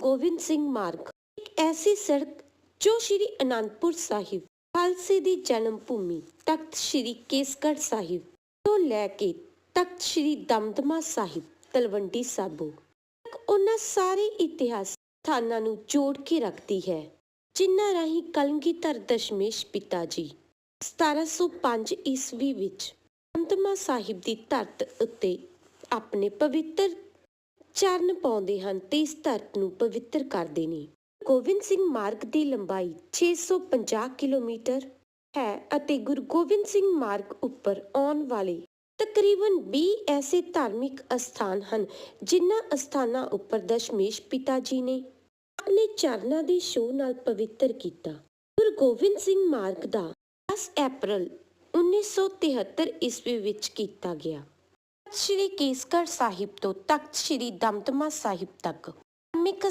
ਗੋਬਿੰਦ ਸਿੰਘ ਮਾਰਗ, ਇੱਕ ਐਸੀ ਸੜਕ ਜੋ ਸ਼੍ਰੀ ਅਨੰਦਪੁਰ ਸਾਹਿਬ ਖਾਲਸੇ ਦੀ ਜਨਮ ਭੂਮੀ, ਤਖਤ ਸ਼੍ਰੀ ਕੇਸਗੜ੍ਹ ਸਾਹਿਬ ਤੋਂ ਲੈ ਕੇ ਤਖਤ ਸ਼੍ਰੀ ਦਮਦਮਾ ਸਾਹਿਬ, ਤਲਵੰਡੀ ਸਾਬੋ ਤੱਕ ਉਹਨਾਂ ਸਾਰੇ ਇਤਿਹਾਸ ਸਥਾਨਾਂ ਨੂੰ ਜੋੜ ਕੇ ਰੱਖਦੀ ਹੈ, ਜਿਨ੍ਹਾਂ ਰਾਹੀਂ ਕਲਗੀਧਰ ਦਸ਼ਮੇਸ਼ ਪਿਤਾ ਜੀ 1705 ਈਸਵੀ ਵਿੱਚ ਦਮਦਮਾ ਸਾਹਿਬ ਦੀ ਧਰਤ ਉੱਤੇ ਆਪਣੇ ਪਵਿੱਤਰ ਚਰਨ ਪਾਉਂਦੇ ਹਨ ਤੇ ਇਸ ਧਰਤ ਨੂੰ ਪਵਿੱਤਰ ਕਰਦੇ ਨੇ। ਗੋਬਿੰਦ ਸਿੰਘ ਮਾਰਗ ਦੀ ਲੰਬਾਈ 650 ਕਿਲੋਮੀਟਰ ਹੈ ਅਤੇ ਗੁਰੂ ਗੋਬਿੰਦ ਸਿੰਘ ਮਾਰਗ ਉੱਪਰ ਆਉਣ ਵਾਲੇ ਤਕਰੀਬਨ 20 ਐਸੇ ਧਾਰਮਿਕ ਅਸਥਾਨ ਹਨ, ਜਿਨ੍ਹਾਂ ਅਸਥਾਨਾਂ ਉੱਪਰ ਦਸ਼ਮੇਸ਼ ਪਿਤਾ ਜੀ ਨੇ ਆਪਣੇ ਚਰਨਾਂ ਦੇ ਛੋਹ ਨਾਲ ਪਵਿੱਤਰ ਕੀਤਾ। ਗੁਰੂ ਗੋਬਿੰਦ ਸਿੰਘ ਮਾਰਗ ਦਾ 10 ਅਪ੍ਰੈਲ 1973 ਈਸਵੀ ਵਿੱਚ ਕੀਤਾ ਗਿਆ। ਸ਼੍ਰੀ ਕੇਸਗੜ੍ਹ ਸਾਹਿਬ ਤੋਂ ਤਖਤ ਸ਼੍ਰੀ ਦਮਦਮਾ ਸਾਹਿਬ ਤੱਕ। ਧਾਰਮਿਕ